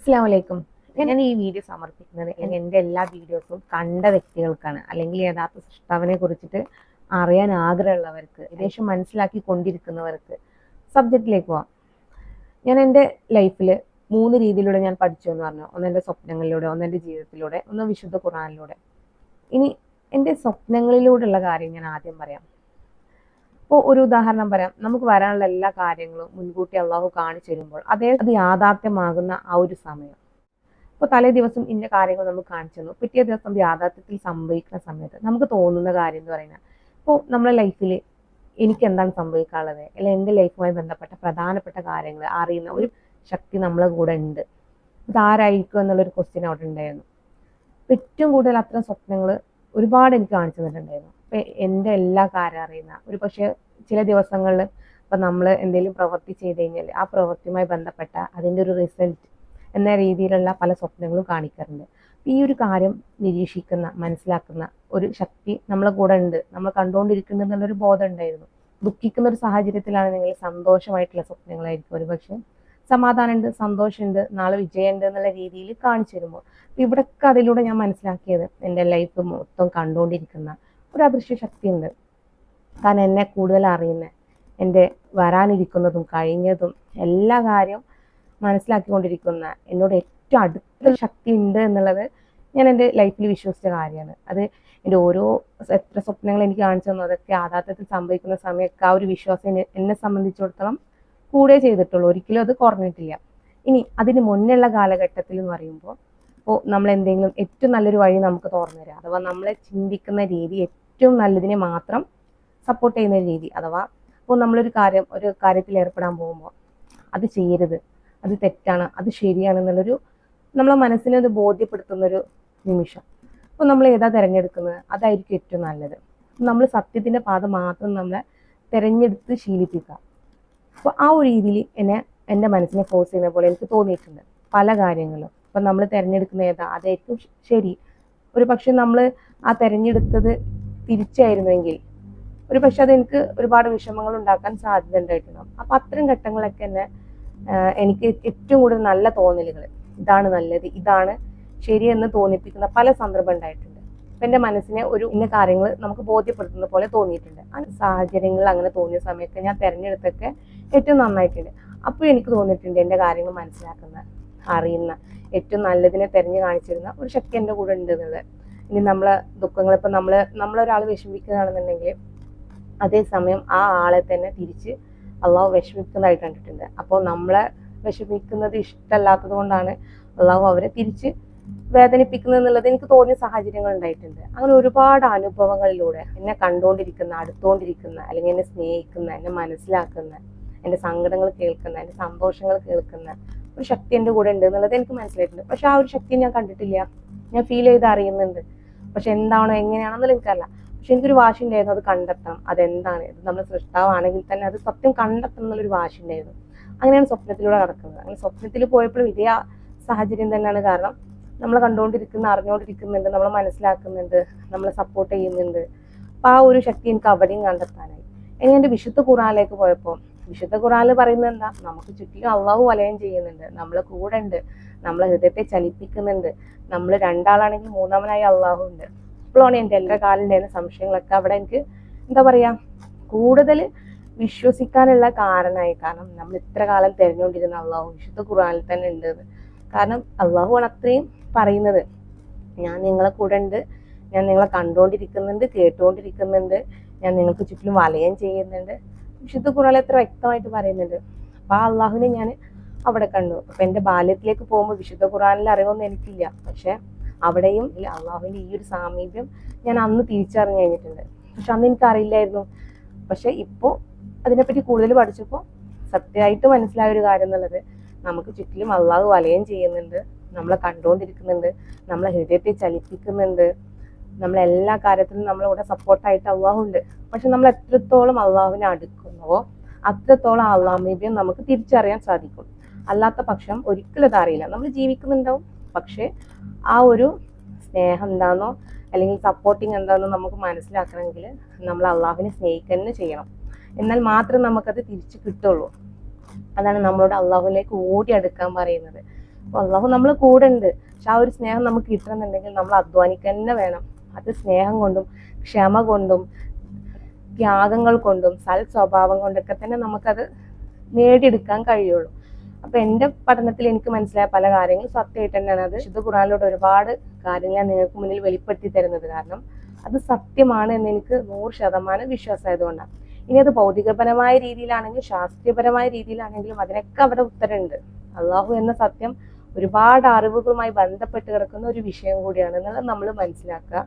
അസ്സാം വലൈക്കും ഞാൻ ഈ വീഡിയോ സമർപ്പിക്കുന്നത് എന്റെ എല്ലാ വീഡിയോസും കണ്ട വ്യക്തികൾക്കാണ്. അല്ലെങ്കിൽ യഥാർത്ഥ സൃഷ്ടാവിനെ കുറിച്ചിട്ട് അറിയാൻ ആഗ്രഹമുള്ളവർക്ക് ഏകദേശം മനസ്സിലാക്കി കൊണ്ടിരിക്കുന്നവർക്ക് സബ്ജക്റ്റിലേക്ക് പോവാം. ഞാൻ എന്റെ ലൈഫിൽ മൂന്ന് രീതിയിലൂടെ ഞാൻ പഠിച്ചു എന്ന് പറഞ്ഞു. ഒന്ന് എന്റെ സ്വപ്നങ്ങളിലൂടെ ഒന്ന് എന്റെ ജീവിതത്തിലൂടെ ഒന്ന് വിശുദ്ധ ഖുറാനിലൂടെ ഇനി എന്റെ സ്വപ്നങ്ങളിലൂടെയുള്ള കാര്യം ഞാൻ ആദ്യം പറയാം. ഇപ്പോൾ ഒരു ഉദാഹരണം പറയാം. നമുക്ക് വരാനുള്ള എല്ലാ കാര്യങ്ങളും മുൻകൂട്ടി അള്ളാഹു കാണിച്ചു തരുമ്പോൾ അതേ അത് യാഥാർത്ഥ്യമാകുന്ന ആ ഒരു സമയം. ഇപ്പോൾ തലേ ദിവസം ഇന്ന കാര്യങ്ങൾ നമുക്ക് കാണിച്ചു തന്നു. പിറ്റേ ദിവസം യാഥാർത്ഥ്യത്തിൽ സംഭവിക്കുന്ന സമയത്ത് നമുക്ക് തോന്നുന്ന കാര്യം എന്ന് പറയുന്നത് ഇപ്പോൾ നമ്മുടെ ലൈഫിൽ എനിക്ക് എന്താണ് സംഭവിക്കാനുള്ളത്? അല്ലെങ്കിൽ എന്റെ ലൈഫുമായി ബന്ധപ്പെട്ട പ്രധാനപ്പെട്ട കാര്യങ്ങൾ അറിയുന്ന ഒരു ശക്തി നമ്മളെ കൂടെ ഉണ്ട്. ഇതാരായിരിക്കും എന്നുള്ളൊരു ക്വസ്റ്റ്യൻ അവിടെ ഉണ്ടായിരുന്നു. ഏറ്റവും കൂടുതൽ അത്തരം സ്വപ്നങ്ങൾ ഒരുപാട് എനിക്ക് കാണിച്ചു തന്നിട്ടുണ്ടായിരുന്നു. എന്റെ എല്ലാ കാര്യം അറിയുന്ന. ഒരു പക്ഷേ ചില ദിവസങ്ങളിൽ ഇപ്പം നമ്മൾ എന്തെങ്കിലും പ്രവൃത്തി ചെയ്ത് കഴിഞ്ഞാൽ ആ പ്രവൃത്തിയുമായി ബന്ധപ്പെട്ട അതിന്റെ ഒരു റിസൾട്ട് എന്ന രീതിയിലുള്ള പല സ്വപ്നങ്ങളും കാണിക്കാറുണ്ട്. ഈ ഒരു കാര്യം നിരീക്ഷിക്കുന്ന മനസ്സിലാക്കുന്ന ഒരു ശക്തി നമ്മളെ കൂടെ ഉണ്ട്. നമ്മൾ കണ്ടുകൊണ്ടിരിക്കുന്നു എന്നുള്ളൊരു ബോധം ഉണ്ടായിരുന്നു. ദുഃഖിക്കുന്ന ഒരു സാഹചര്യത്തിലാണ് നിങ്ങൾ സന്തോഷമായിട്ടുള്ള സ്വപ്നങ്ങളായിരിക്കും. ഒരു പക്ഷേ സമാധാനമുണ്ട് സന്തോഷമുണ്ട് നാളെ വിജയമുണ്ട് എന്നുള്ള രീതിയിൽ കാണിച്ചു തരുമ്പോൾ. ഇവിടൊക്കെ അതിലൂടെ ഞാൻ മനസ്സിലാക്കിയത് എന്റെ ലൈഫ് മൊത്തം കണ്ടുകൊണ്ടിരിക്കുന്ന ഒരു അദൃശ്യ ശക്തിയുണ്ട്. കാരണം എന്നെ കൂടുതൽ അറിയുന്ന. എന്റെ വരാനിരിക്കുന്നതും കഴിഞ്ഞതും എല്ലാ കാര്യവും മനസ്സിലാക്കിക്കൊണ്ടിരിക്കുന്ന എന്നോട് ഏറ്റവും അടുത്ത ശക്തി ഉണ്ട് എന്നുള്ളത് ഞാൻ എന്റെ ലൈഫിൽ വിശ്വസിച്ച കാര്യമാണ്. അത് എന്റെ ഓരോ എത്ര സ്വപ്നങ്ങൾ എനിക്ക് കാണിച്ചു തന്നു. അതൊക്കെ യാഥാർത്ഥ്യത്തിൽ സംഭവിക്കുന്ന സമയത്ത് ആ ഒരു വിശ്വാസം എന്നെ സംബന്ധിച്ചിടത്തോളം കൂടെ ചെയ്തിട്ടുള്ളൂ. ഒരിക്കലും അത് കുറഞ്ഞിട്ടില്ല. ഇനി അതിന് മുന്നുള്ള കാലഘട്ടത്തിൽ എന്ന് പറയുമ്പോൾ ഇപ്പോൾ നമ്മൾ എന്തെങ്കിലും ഏറ്റവും നല്ലൊരു വഴി നമുക്ക് തുറന്നു തരാം. അഥവാ നമ്മളെ ചിന്തിക്കുന്ന രീതി ഏറ്റവും നല്ലതിനെ മാത്രം സപ്പോർട്ട് ചെയ്യുന്ന രീതി അഥവാ ഇപ്പോൾ നമ്മളൊരു കാര്യം ഒരു കാര്യത്തിൽ ഏർപ്പെടാൻ പോകുമ്പോൾ അത് ചെയ്യരുത് അത് തെറ്റാണ് അത് ശരിയാണ് എന്നുള്ളൊരു നമ്മളെ മനസ്സിനെ അത് ബോധ്യപ്പെടുത്തുന്നൊരു നിമിഷം. അപ്പോൾ നമ്മൾ ഏതാ തിരഞ്ഞെടുക്കുന്നത്? അതായിരിക്കും ഏറ്റവും നല്ലത്. നമ്മൾ സത്യത്തിന്റെ പാത മാത്രം നമ്മളെ തിരഞ്ഞെടുത്ത് ശീലിപ്പിക്കുക. അപ്പോൾ ആ ഒരു രീതിയിൽ എന്നെ എന്റെ മനസ്സിനെ ഫോഴ്സ് ചെയ്യുന്ന പോലെ എനിക്ക് തോന്നിയിട്ടുണ്ട് പല കാര്യങ്ങളും. ഇപ്പം നമ്മൾ തിരഞ്ഞെടുക്കുന്ന ഏതാ? അതായിരിക്കും ശരി. ഒരു പക്ഷെ നമ്മൾ ആ തിരഞ്ഞെടുത്തത് തിരിച്ചായിരുന്നുവെങ്കിൽ ഒരു പക്ഷെ അതെനിക്ക് ഒരുപാട് വിഷമങ്ങൾ ഉണ്ടാക്കാൻ സാധ്യത ഉണ്ടായിട്ടുണ്ടാകും അപ്പം അത്തരം ഘട്ടങ്ങളൊക്കെ എന്നെ എനിക്ക് ഏറ്റവും കൂടുതൽ നല്ല തോന്നലുകൾ. ഇതാണ് നല്ലത് ഇതാണ് ശരിയെന്ന് തോന്നിപ്പിക്കുന്ന പല സന്ദർഭം ഉണ്ടായിട്ടുണ്ട്. അപ്പം എന്റെ മനസ്സിനെ ഒരു ഇന്ന കാര്യങ്ങൾ നമുക്ക് ബോധ്യപ്പെടുത്തുന്ന പോലെ തോന്നിയിട്ടുണ്ട്. ആ സാഹചര്യങ്ങൾ അങ്ങനെ തോന്നിയ സമയത്ത് ഞാൻ തിരഞ്ഞെടുത്തൊക്കെ ഏറ്റവും നന്നായിട്ടുണ്ട്. അപ്പോൾ എനിക്ക് തോന്നിയിട്ടുണ്ട് എന്റെ കാര്യങ്ങൾ മനസ്സിലാക്കുന്ന അറിയുന്ന ഏറ്റവും നല്ലതിനെ തെരഞ്ഞു കാണിച്ചിരുന്ന ഒരു ശക്തി എന്റെ കൂടെ ഉണ്ട് എന്നുള്ളത് ഇനി നമ്മളെ ദുഃഖങ്ങൾ ഇപ്പം നമ്മൾ നമ്മളൊരാൾ വിഷമിക്കുന്നതാണെന്നുണ്ടെങ്കിൽ അതേസമയം ആ ആളെ തന്നെ തിരിച്ച് അള്ളാഹു വിഷമിക്കുന്നതായിട്ട് കണ്ടിട്ടുണ്ട്. അപ്പോൾ നമ്മളെ വിഷമിക്കുന്നത് ഇഷ്ടമല്ലാത്തത് കൊണ്ടാണ് അള്ളാഹു അവരെ തിരിച്ച് വേദനിപ്പിക്കുന്നത് എന്നുള്ളത് എനിക്ക് തോന്നിയ സാഹചര്യങ്ങൾ ഉണ്ടായിട്ടുണ്ട്. അങ്ങനെ ഒരുപാട് അനുഭവങ്ങളിലൂടെ എന്നെ കണ്ടുകൊണ്ടിരിക്കുന്ന അടുത്തുകൊണ്ടിരിക്കുന്ന അല്ലെങ്കിൽ എന്നെ സ്നേഹിക്കുന്ന എന്നെ മനസ്സിലാക്കുന്ന എന്റെ സങ്കടങ്ങൾ കേൾക്കുന്ന എന്റെ സന്തോഷങ്ങൾ കേൾക്കുന്ന ഒരു ശക്തി എന്റെ കൂടെ ഉണ്ട് എന്നുള്ളത് എനിക്ക് മനസ്സിലായിട്ടുണ്ട്. പക്ഷെ ആ ഒരു ശക്തി ഞാൻ കണ്ടിട്ടില്ല. ഞാൻ ഫീൽ ചെയ്ത് അറിയുന്നുണ്ട്. പക്ഷെ എന്താണോ എങ്ങനെയാണെന്നുള്ള എനിക്കല്ല പക്ഷെ എനിക്കൊരു വാശി ഉണ്ടായിരുന്നു അത് കണ്ടെത്തണം. അതെന്താണ്? ഇത് നമ്മുടെ സൃഷ്ടാവാണെങ്കിൽ തന്നെ അത് സത്യം കണ്ടെത്തണം എന്നുള്ളൊരു വാശി ഉണ്ടായിരുന്നു അങ്ങനെയാണ് സ്വപ്നത്തിലൂടെ നടക്കുന്നത്. അങ്ങനെ സ്വപ്നത്തിൽ പോയപ്പോഴും ഇതേ സാഹചര്യം തന്നെയാണ് കാരണം നമ്മൾ കണ്ടുകൊണ്ടിരിക്കുന്ന അറിഞ്ഞുകൊണ്ടിരിക്കുന്നുണ്ട് നമ്മൾ മനസ്സിലാക്കുന്നുണ്ട് നമ്മളെ സപ്പോർട്ട് ചെയ്യുന്നുണ്ട്. അപ്പോൾ ആ ഒരു ശക്തി എനിക്ക് അവിടെയും കണ്ടെത്താനായി. ഇനി എന്റെ വിശുദ്ധ ഖുറാനിലേക്ക് പോയപ്പോൾ വിശുദ്ധ ഖുറാനിൽ പറയുന്നത് എന്താ? നമുക്ക് ചുറ്റിലും അള്ളാഹു വലയം ചെയ്യുന്നുണ്ട് നമ്മളെ കൂടെ ഉണ്ട്. നമ്മളെ ഹൃദയത്തെ ചലിപ്പിക്കുന്നുണ്ട്. നമ്മൾ രണ്ടാളാണെങ്കിൽ മൂന്നാമനായി അള്ളാഹു ഉണ്ട് ഇപ്പോഴാണ് എന്റെ എല്ലാ കാലം ഉണ്ടായിരുന്ന സംശയങ്ങളൊക്കെ അവിടെ എനിക്ക് എന്താ പറയാ കൂടുതൽ വിശ്വസിക്കാനുള്ള കാരണമായി. കാരണം നമ്മൾ ഇത്ര കാലം തിരഞ്ഞുകൊണ്ടിരുന്ന അള്ളാഹു വിശുദ്ധ ഖുറാനിൽ തന്നെ ഉണ്ട് കാരണം അള്ളാഹു ആണ് അത്രയും പറയുന്നത്. ഞാൻ നിങ്ങളെ കൂടെ ഉണ്ട്. ഞാൻ നിങ്ങളെ കണ്ടുകൊണ്ടിരിക്കുന്നുണ്ട് കേട്ടുകൊണ്ടിരിക്കുന്നുണ്ട്. ഞാൻ നിങ്ങൾക്ക് ചുറ്റിലും വലയം ചെയ്യുന്നുണ്ട്. വിശുദ്ധ ഖുറാനിൽ എത്ര വ്യക്തമായിട്ട് പറയുന്നുണ്ട്. അപ്പോൾ ആ അള്ളാഹുവിനെ ഞാൻ അവിടെ കണ്ടു. അപ്പൊ എന്റെ ബാല്യത്തിലേക്ക് പോകുമ്പോൾ വിശുദ്ധ ഖുറാനിൽ അറിവൊന്നും എനിക്കില്ല. പക്ഷെ അവിടെയും അള്ളാഹുവിന്റെ ഈ ഒരു സാമീപ്യം ഞാൻ അന്ന് തിരിച്ചറിഞ്ഞു കഴിഞ്ഞിട്ടുണ്ട്. പക്ഷെ അന്ന് എനിക്ക് അറിയില്ലായിരുന്നു പക്ഷെ ഇപ്പോൾ അതിനെപ്പറ്റി കൂടുതൽ പഠിച്ചപ്പോൾ സത്യമായിട്ട് മനസ്സിലായ ഒരു കാര്യം എന്നുള്ളത് നമുക്ക് ചുറ്റിലും അള്ളാഹു വലയം ചെയ്യുന്നുണ്ട് നമ്മളെ കണ്ടുകൊണ്ടിരിക്കുന്നുണ്ട് നമ്മളെ ഹൃദയത്തെ ചലിപ്പിക്കുന്നുണ്ട്. നമ്മളെല്ലാ കാര്യത്തിലും നമ്മളെ സപ്പോർട്ടായിട്ട് അള്ളാഹു ഉണ്ട് പക്ഷെ നമ്മൾ എത്രത്തോളം അള്ളാഹുവിനെ അടുക്കുന്നുവോ അത്രത്തോളം അള്ളാഹ് നമുക്ക് തിരിച്ചറിയാൻ സാധിക്കും. അല്ലാത്ത പക്ഷം ഒരിക്കലും അത് അറിയില്ല. നമ്മൾ ജീവിക്കുന്നുണ്ടാവും. പക്ഷേ ആ ഒരു സ്നേഹം എന്താണെന്നോ അല്ലെങ്കിൽ സപ്പോർട്ടിങ് എന്താണെന്നോ നമുക്ക് മനസ്സിലാക്കണമെങ്കിൽ നമ്മൾ അള്ളാഹുവിനെ സ്നേഹിക്കുക തന്നെ ചെയ്യണം. എന്നാൽ മാത്രം നമുക്കത് തിരിച്ചു കിട്ടുള്ളൂ. അതാണ് നമ്മളോട് അള്ളാഹുലേക്ക് ഓടി അടുക്കാൻ പറയുന്നത്. അപ്പോൾ അള്ളാഹു നമ്മൾ കൂടെ ഉണ്ട്. പക്ഷെ ആ ഒരു സ്നേഹം നമുക്ക് കിട്ടണമെന്നുണ്ടെങ്കിൽ നമ്മൾ അധ്വാനിക്കുക തന്നെ വേണം. അത് സ്നേഹം കൊണ്ടും ക്ഷമ കൊണ്ടും ത്യാഗങ്ങൾ കൊണ്ടും സൽ സ്വഭാവം കൊണ്ടൊക്കെ തന്നെ നമുക്കത് നേടിയെടുക്കാൻ കഴിയുള്ളൂ. അപ്പൊ എന്റെ പഠനത്തിൽ എനിക്ക് മനസ്സിലായ പല കാര്യങ്ങളും സത്യമായിട്ട് തന്നെയാണ്. അത് ശുദ്ധ ഖുറാനിലൂടെ ഒരുപാട് കാര്യങ്ങൾ നിങ്ങൾക്ക് മുന്നിൽ വെളിപ്പെടുത്തി തരുന്നത് കാരണം അത് സത്യമാണ് എന്ന് എനിക്ക് നൂറ് ശതമാനം വിശ്വാസമായതുകൊണ്ടാണ് ഇനി അത് ഭൗതികപരമായ രീതിയിലാണെങ്കിലും ശാസ്ത്രീയപരമായ രീതിയിലാണെങ്കിലും അതിനൊക്കെ അവിടെ ഉത്തരമുണ്ട്. അള്ളാഹു എന്ന സത്യം ഒരുപാട് അറിവുകളുമായി ബന്ധപ്പെട്ട് കിടക്കുന്ന ഒരു വിഷയം കൂടിയാണ് എന്നുള്ളത് നമ്മൾ മനസ്സിലാക്കുക.